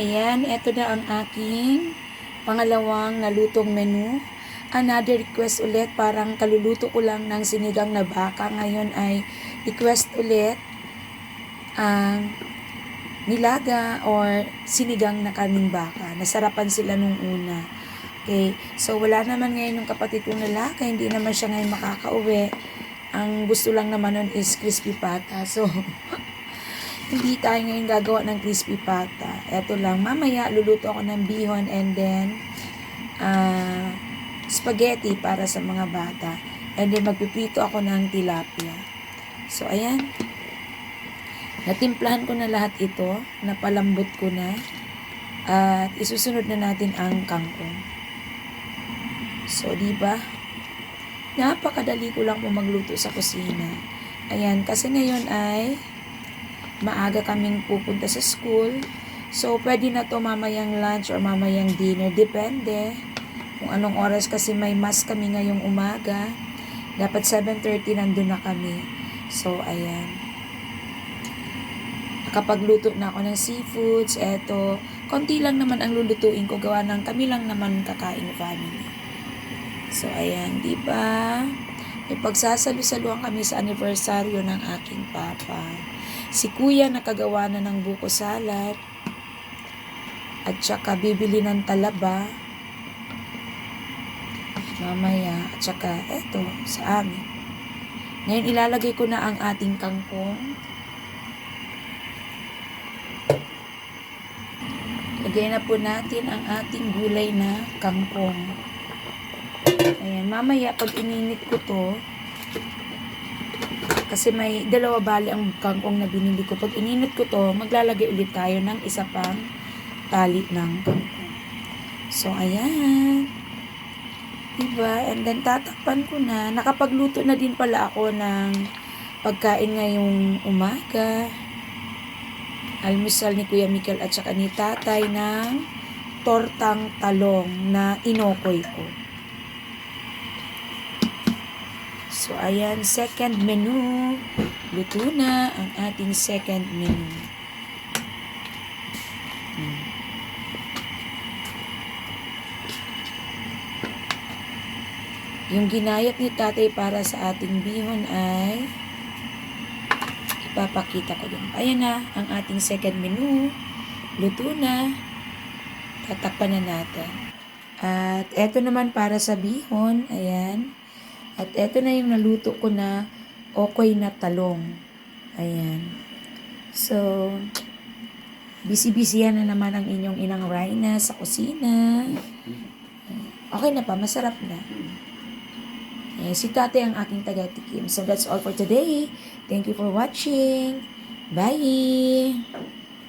Ayan, eto na ang aking pangalawang nalutong menu. Another request ulit, parang kaluluto ko lang ng sinigang na baka. Ngayon ay request ulit ang nilaga or sinigang na karning baka. Nasarapan sila nung una. Okay, so wala naman ngayon yung kapatid kong lalaki, hindi naman siya ngayon makakauwi. Ang gusto lang naman nun is crispy pata. So, hindi tayo ngayon gagawa ng crispy pata. Eto lang, mamaya luluto ako ng bihon and then ah, spaghetti para sa mga bata. And then magpiprito ako ng tilapia. So, ayan. Natimplahan ko na lahat ito. Napalambot ko na. At isusunod na natin ang kangkong. So, di ba? Napakadali ko lang po magluto sa kusina. Ayan, kasi ngayon ay maaga kaming pupunta sa school. So, pwede na to mamayang lunch or mamayang dinner. Depende kung anong oras kasi may mas kami ngayong umaga. Dapat 7.30 nandun na kami. So, ayan. Nakapagluto na ako ng seafoods. Eto, konti lang naman ang lulutuin ko. Gawa ng kami lang naman kakain family. So, ayan, di ba? May pagsasalo-saluhan kami sa anibersaryo ng aking papa. Si kuya nakagawa na ng buko salad. At saka bibili ng talaba. Mamaya. At saka eto, sa amin. Ngayon ilalagay ko na ang ating kangkong. Lagay na po natin ang ating gulay na kangkong. Ayan, mamaya pag ininit ko to, kasi may dalawa bali ang kangkong na binili ko. Pag ininit ko to, maglalagay ulit tayo ng isa pang tali ng kangkong. So, ayan. Diba? And then, tatakpan ko na. Nakapagluto na din pala ako ng pagkain ngayong umaga. Almusal ni Kuya Mikel at saka ni tatay ng tortang talong na inokoy ko. So, ayan, second menu. Luto na ang ating second menu. Hmm. Yung ginayat ni tatay para sa ating bihon ay ipapakita ko din. Ayan na ang ating second menu. Luto na. Tatakpan na natin. At eto naman para sa bihon. Ayan. At eto na yung naluto ko na okoy na talong. Ayan. So, busy-busy na naman ang inyong inang Rhina sa kusina. Okay na pa, masarap na. Eh, si tate ang aking taga-tikim. So, that's all for today. Thank you for watching. Bye!